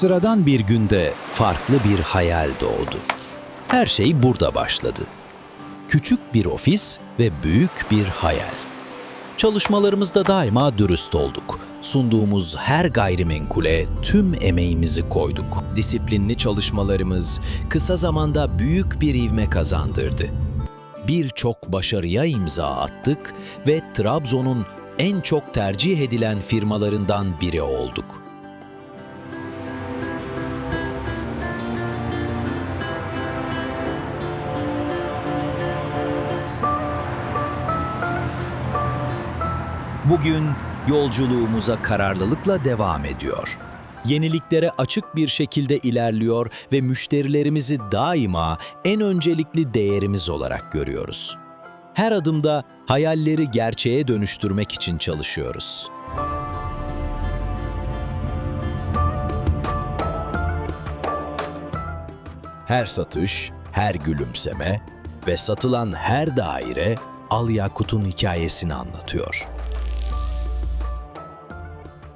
Sıradan bir günde farklı bir hayal doğdu. Her şey burada başladı. Küçük bir ofis ve büyük bir hayal. Çalışmalarımızda daima dürüst olduk. Sunduğumuz her gayrimenkule tüm emeğimizi koyduk. Disiplinli çalışmalarımız kısa zamanda büyük bir ivme kazandırdı. Birçok başarıya imza attık ve Trabzon'un en çok tercih edilen firmalarından biri olduk. Bugün yolculuğumuza kararlılıkla devam ediyor. Yeniliklere açık bir şekilde ilerliyor ve müşterilerimizi daima en öncelikli değerimiz olarak görüyoruz. Her adımda hayalleri gerçeğe dönüştürmek için çalışıyoruz. Her satış, her gülümseme ve satılan her daire Al Yakut'un hikayesini anlatıyor.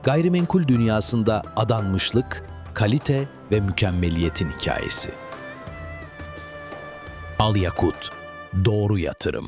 Gayrimenkul dünyasında adanmışlık, kalite ve mükemmeliyetin hikayesi. Al Yakut, doğru yatırım.